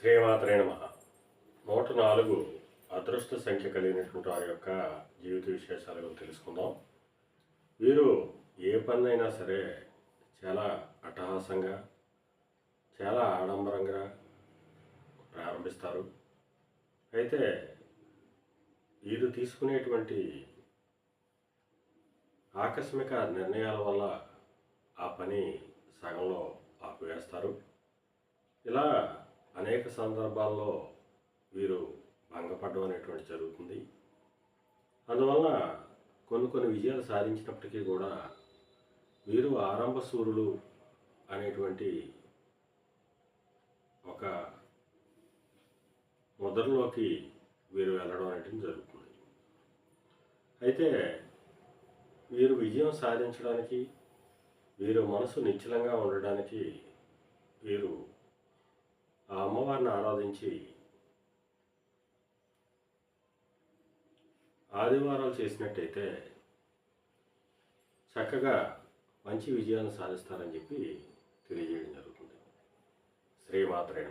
శ్రీమాత్రే నమ. నూట నాలుగు అదృష్ట సంఖ్య కలిగినటువంటి వారి యొక్క జీవిత విశేషాలు తెలుసుకుందాం. వీరు ఏ పన్నైనా సరే చాలా అట్టహాసంగా చాలా ఆడంబరంగా ప్రారంభిస్తారు. అయితే వీరు తీసుకునేటువంటి ఆకస్మిక నిర్ణయాల వల్ల ఆ పని సగంలో ఆపివేస్తారు. అనేక సందర్భాల్లో వీరు భంగపడడం అనేటువంటి జరుగుతుంది. అందువలన కొన్ని కొన్ని విజయాలు సాధించినప్పటికీ కూడా వీరు ఆరంభ సూర్యులు అనేటువంటి ఒక ముద్రలోకి వీరు వెళ్ళడం అనేటువంటి జరుగుతుంది. అయితే వీరు విజయం సాధించడానికి వీరు మనసు నిశ్చలంగా ఉండడానికి వీరు ఆ అమ్మవారిని ఆరాధించి ఆదివారాలు చేసినట్టయితే చక్కగా మంచి విజయాన్ని సాధిస్తారని చెప్పి తెలియజేయడం జరుగుతుంది. శ్రీమాత్రే